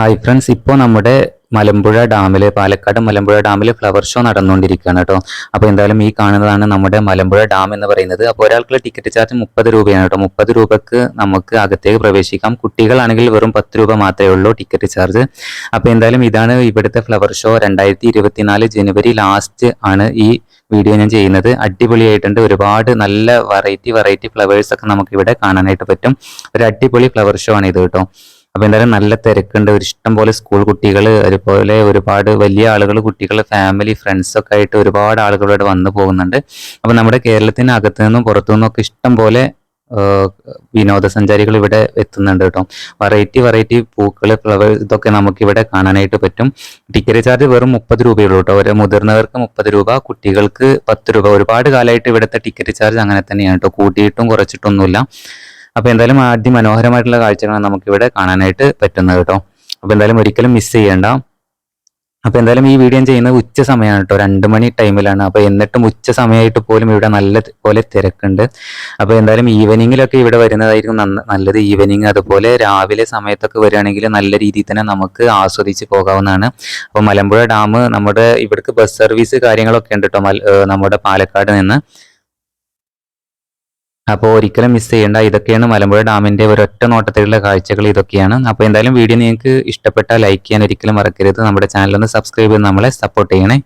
Hi friends ഇപ്പോൾ നമ്മുടെ മലമ്പുഴ ഡാമിൽ പാലക്കാട് മലമ്പുഴ ഡാമിൽ ഫ്ലവർ ഷോ നടന്നുകൊണ്ടിരിക്കുകയാണ് കേട്ടോ. അപ്പോൾ എന്തായാലും ഈ കാണുന്നതാണ് നമ്മുടെ മലമ്പുഴ ഡാം എന്ന് പറയുന്നത്. അപ്പോൾ ഒരാൾക്കുള്ള ടിക്കറ്റ് ചാർജ് മുപ്പത് രൂപയാണ് കേട്ടോ. മുപ്പത് രൂപക്ക് നമുക്ക് അകത്തേക്ക് പ്രവേശിക്കാം. കുട്ടികളാണെങ്കിൽ വെറും പത്ത് രൂപ മാത്രമേ ഉള്ളൂ ടിക്കറ്റ് ചാർജ് അപ്പോൾ എന്തായാലും ഇതാണ് ഇവിടുത്തെ ഫ്ലവർ ഷോ രണ്ടായിരത്തി ജനുവരി ലാസ്റ്റ് ആണ് ഈ വീഡിയോ ഞാൻ ചെയ്യുന്നത്. അടിപൊളിയായിട്ടുണ്ട്. ഒരുപാട് നല്ല വെറൈറ്റി വെറൈറ്റി ഫ്ലവേഴ്സ് ഒക്കെ നമുക്ക് ഇവിടെ കാണാനായിട്ട് പറ്റും. ഒരു അടിപൊളി ഫ്ലവർ ഷോ ആണ് ഇത് കേട്ടോ. അപ്പൊ എന്തായാലും നല്ല തിരക്കുണ്ട്. ഒരു ഇഷ്ടം പോലെ സ്കൂൾ കുട്ടികൾ അതുപോലെ ഒരുപാട് വലിയ ആളുകൾ കുട്ടികൾ ഫാമിലി ഫ്രണ്ട്സ് ഒക്കെ ആയിട്ട് ഒരുപാട് ആളുകളോട് വന്നു പോകുന്നുണ്ട്. അപ്പൊ നമ്മുടെ കേരളത്തിന് അകത്തു നിന്നും പുറത്തു നിന്നും ഒക്കെ ഇഷ്ടം പോലെ വിനോദസഞ്ചാരികൾ ഇവിടെ എത്തുന്നുണ്ട് കേട്ടോ. വെറൈറ്റി വെറൈറ്റി പൂക്കൾ ഫ്ലവർ ഇതൊക്കെ നമുക്ക് ഇവിടെ കാണാനായിട്ട് പറ്റും. ടിക്കറ്റ് ചാർജ് വെറും മുപ്പത് രൂപയുള്ളൂ കേട്ടോ. ഒരു മുതിർന്നവർക്ക് മുപ്പത് രൂപ കുട്ടികൾക്ക് പത്ത് രൂപ. ഒരുപാട് കാലമായിട്ട് ഇവിടുത്തെ ടിക്കറ്റ് ചാർജ് അങ്ങനെ തന്നെയാണ് കേട്ടോ. കൂട്ടിയിട്ടും കുറച്ചിട്ടൊന്നുമില്ല. അപ്പൊ എന്തായാലും അതിമനോഹരമായിട്ടുള്ള കാഴ്ചകളാണ് നമുക്ക് ഇവിടെ കാണാനായിട്ട് പറ്റുന്നത് കേട്ടോ. അപ്പോൾ എന്തായാലും ഒരിക്കലും മിസ് ചെയ്യേണ്ട. അപ്പോൾ എന്തായാലും ഈ വീഡിയോ ചെയ്യുന്നത് ഉച്ച സമയമാണ് കേട്ടോ. രണ്ട് മണി ടൈമിലാണ് അപ്പോൾ എന്നിട്ടും ഉച്ച സമയമായിട്ട് പോലും ഇവിടെ നല്ല പോലെ തിരക്കുണ്ട്. അപ്പോൾ എന്തായാലും ഈവനിങ്ങിലൊക്കെ ഇവിടെ വരുന്നതായിരിക്കും നല്ലത് ഈവനിങ് അതുപോലെ രാവിലെ സമയത്തൊക്കെ വരികയാണെങ്കിൽ നല്ല രീതിയിൽ തന്നെ നമുക്ക് ആസ്വദിച്ച് പോകാവുന്നതാണ്. അപ്പോൾ മലമ്പുഴ ഡാം നമ്മുടെ ഇവിടേക്ക് ബസ് സർവീസ് കാര്യങ്ങളൊക്കെ ഉണ്ട് കേട്ടോ. നമ്മുടെ പാലക്കാട് നിന്ന്. അപ്പോൾ ഒരിക്കലും മിസ് ചെയ്യേണ്ട. ഇതൊക്കെയാണ് മലമ്പുഴ ഡാമിന്റെ ഒരൊറ്റ നോട്ടത്തിലുള്ള കാഴ്ചകൾ ഇതൊക്കെയാണ്. അപ്പോൾ എന്തായാലും വീഡിയോ നിങ്ങൾക്ക് ഇഷ്ടപ്പെട്ടാൽ ലൈക്ക് ചെയ്യാൻ ഒരിക്കലും മറക്കരുത്. നമ്മുടെ ചാനലൊന്ന് സബ്സ്ക്രൈബ് ചെയ്ത് നമ്മളെ സപ്പോർട്ട് ചെയ്യണേ.